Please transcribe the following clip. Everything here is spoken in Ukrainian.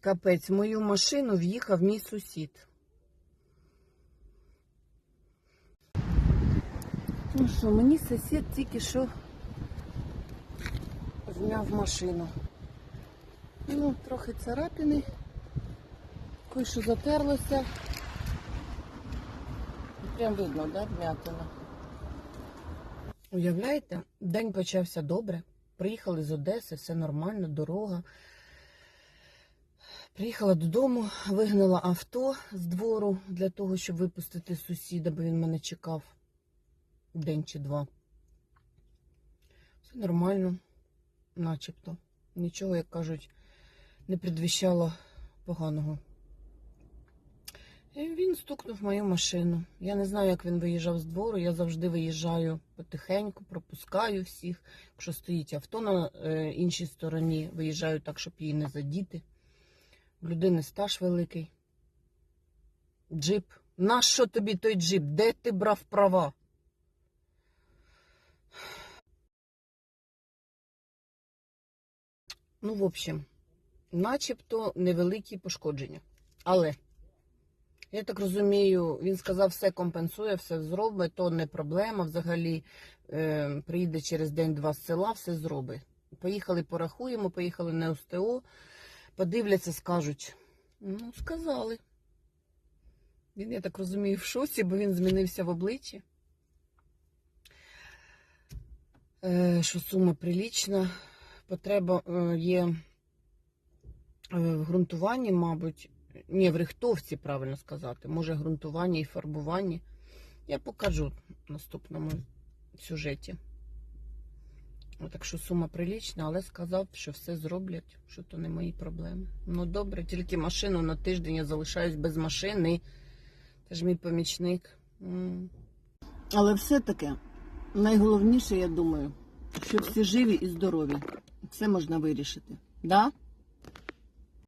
Капець, в мою машину в'їхав мій сусід. Ну що, мені сусід тільки що зняв машину. Ну, трохи царапини. Кое-що затерлося. Прям видно, да, вмятина. Уявляєте, день почався добре. Приїхали з Одеси, все нормально, дорога. Приїхала додому, вигнала авто з двору для того, щоб випустити сусіда, бо він мене чекав день чи два. Все нормально, начебто. Нічого, як кажуть, не предвіщало поганого. І він стукнув мою машину. Я не знаю, як він виїжджав з двору. Я завжди виїжджаю потихеньку, пропускаю всіх. Якщо стоїть авто на е, іншій стороні, виїжджаю так, щоб її не задіти. В людини стаж великий. Джип. Нащо тобі той джип? Де ти брав права? Ну, в общем, начебто невеликі пошкодження. Але, я так розумію, він сказав, все компенсує, все зробить, то не проблема. Взагалі е, приїде через день-два з села, все зробить. Поїхали, порахуємо, поїхали на СТО, подивляться, скажуть. Ну, сказали. Він, я так розумію, в шоці, бо він змінився в обличчі. Е, що сума прилічна. Потреба е, є е, в ґрунтуванні, мабуть. Ні, в рихтовці, правильно сказати. Може, ґрунтуванні і фарбуванні. Я покажу в наступному сюжеті. Так що сума прилічна, але сказав, що все зроблять, що то не мої проблеми. Ну добре, тільки машину на тиждень я залишаюсь без машини. Це ж мій помічник. Але все-таки найголовніше, я думаю, що всі живі і здорові. Все можна вирішити. Да?